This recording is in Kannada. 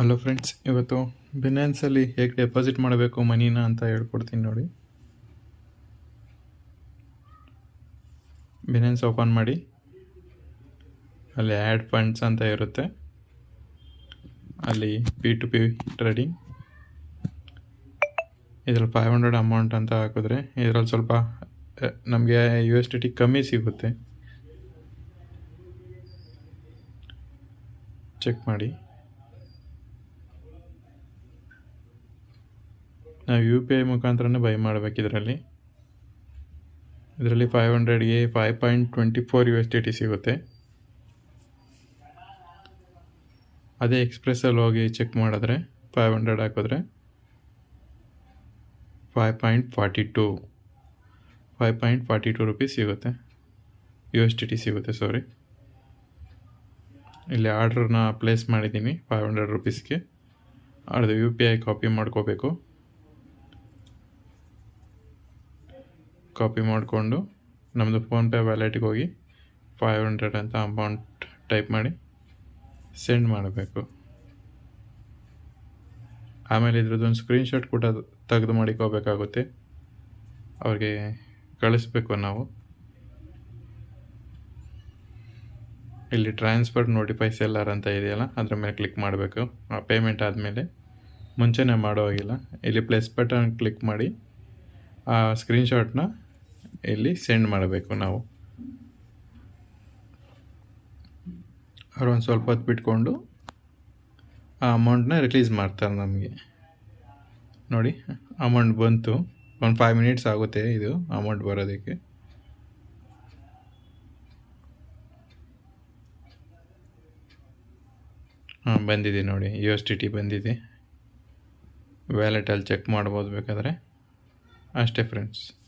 ಹಲೋ ಫ್ರೆಂಡ್ಸ್ ಇವತ್ತು ಬಿನಾನ್ಸಲ್ಲಿ ಹೇಗೆ ಡೆಪಾಸಿಟ್ ಮಾಡಬೇಕು ಮನಿನ ಅಂತ ಹೇಳ್ಕೊಡ್ತೀನಿ ನೋಡಿ. ಬಿನಾನ್ಸ್ ಓಪನ್ ಮಾಡಿ. ಅಲ್ಲಿ ಆ್ಯಡ್ ಫಂಡ್ಸ್ ಅಂತ ಇರುತ್ತೆ. ಅಲ್ಲಿ ಪಿ ಟು ಪಿ ಟ್ರೇಡಿಂಗ್ ಇದ್ರಲ್ಲಿ ಫೈವ್ ಹಂಡ್ರೆಡ್ ಅಮೌಂಟ್ ಅಂತ ಹಾಕಿದ್ರೆ ಇದರಲ್ಲಿ ಸ್ವಲ್ಪ ನಮಗೆ ಯು ಎಸ್ ಟಿ ಟಿ ಕಮ್ಮಿ ಸಿಗುತ್ತೆ. ಚೆಕ್ ಮಾಡಿ. ನಾವು ಯು ಪಿ ಐ ಮುಖಾಂತರನೇ ಬೈ ಮಾಡಬೇಕು ಇದರಲ್ಲಿ. ಇದರಲ್ಲಿ five ಹಂಡ್ರೆಡ್ಗೆ five point twenty four U S T T ಸಿಗುತ್ತೆ. ಅದೇ ಎಕ್ಸ್ಪ್ರೆಸ್ಸಲ್ಲಿ ಹೋಗಿ ಚೆಕ್ ಮಾಡಿದ್ರೆ ಫೈವ್ ಹಂಡ್ರೆಡ್ ಹಾಕಿದ್ರೆ five point forty two five point forty two rupees ಸಿಗುತ್ತೆ. ಯು ಎಸ್ ಟಿ ಟಿ ಸಿಗುತ್ತೆ ಸಾರಿ ಇಲ್ಲಿ ಆರ್ಡ್ರನ್ನ ಪ್ಲೇಸ್ ಮಾಡಿದ್ದೀನಿ ಫೈವ್ ಹಂಡ್ರೆಡ್ ರುಪೀಸ್ಗೆ ಅದು ಯು ಪಿ ಐ ಕಾಪಿ ಮಾಡ್ಕೋಬೇಕು. ಕಾಪಿ ಮಾಡಿಕೊಂಡು ನಮ್ಮದು ಫೋನ್ಪೇ ವ್ಯಾಲೆಟ್ಗೆ ಹೋಗಿ ಫೈವ್ ಹಂಡ್ರೆಡ್ ಅಂತ ಅಮೌಂಟ್ ಟೈಪ್ ಮಾಡಿ ಸೆಂಡ್ ಮಾಡಬೇಕು. ಆಮೇಲೆ ಇದ್ರದ್ದೊಂದು ಸ್ಕ್ರೀನ್ಶಾಟ್ ಕೂಡ ತೆಗೆದು ಮಾಡಿಕೋಬೇಕಾಗುತ್ತೆ. ಅವ್ರಿಗೆ ಕಳಿಸ್ಬೇಕು ನಾವು. ಇಲ್ಲಿ ಟ್ರಾನ್ಸ್ಫರ್ ನೋಟಿಫೈ ಸೆಲ್ಲರ್ ಅಂತ ಇದೆಯಲ್ಲ, ಅದ್ರ ಮೇಲೆ ಕ್ಲಿಕ್ ಮಾಡಬೇಕು. ಆ ಪೇಮೆಂಟ್ ಆದಮೇಲೆ ಮುಂಚೆನೇ ಮಾಡೋ ಹಾಗಿಲ್ಲ. ಇಲ್ಲಿ ಪ್ಲಸ್ ಬಟನ್ ಕ್ಲಿಕ್ ಮಾಡಿ ಆ ಸ್ಕ್ರೀನ್ಶಾಟ್ನ ಇಲ್ಲಿ ಸೆಂಡ್ ಮಾಡಬೇಕು ನಾವು. ಅವ್ರು ಒಂದು ಸ್ವಲ್ಪ ಹೊತ್ತು ಬಿಟ್ಕೊಂಡು ಆ ಅಮೌಂಟನ್ನ ರಿಲೀಸ್ ಮಾಡ್ತಾರೆ ನಮಗೆ. ನೋಡಿ ಅಮೌಂಟ್ ಬಂತು. ಒಂದು ಫೈವ್ ಮಿನಿಟ್ಸ್ ಆಗುತ್ತೆ ಇದು ಅಮೌಂಟ್ ಬರೋದಕ್ಕೆ. ಹಾಂ, ಬಂದಿದೆ ನೋಡಿ ಯು ಎಸ್ ಟಿ ಟಿ ಬಂದಿದೆ. ವ್ಯಾಲೆಟಲ್ಲಿ ಚೆಕ್ ಮಾಡ್ಬೋದು ಬೇಕಾದರೆ. ಅಷ್ಟೇ ಫ್ರೆಂಡ್ಸ್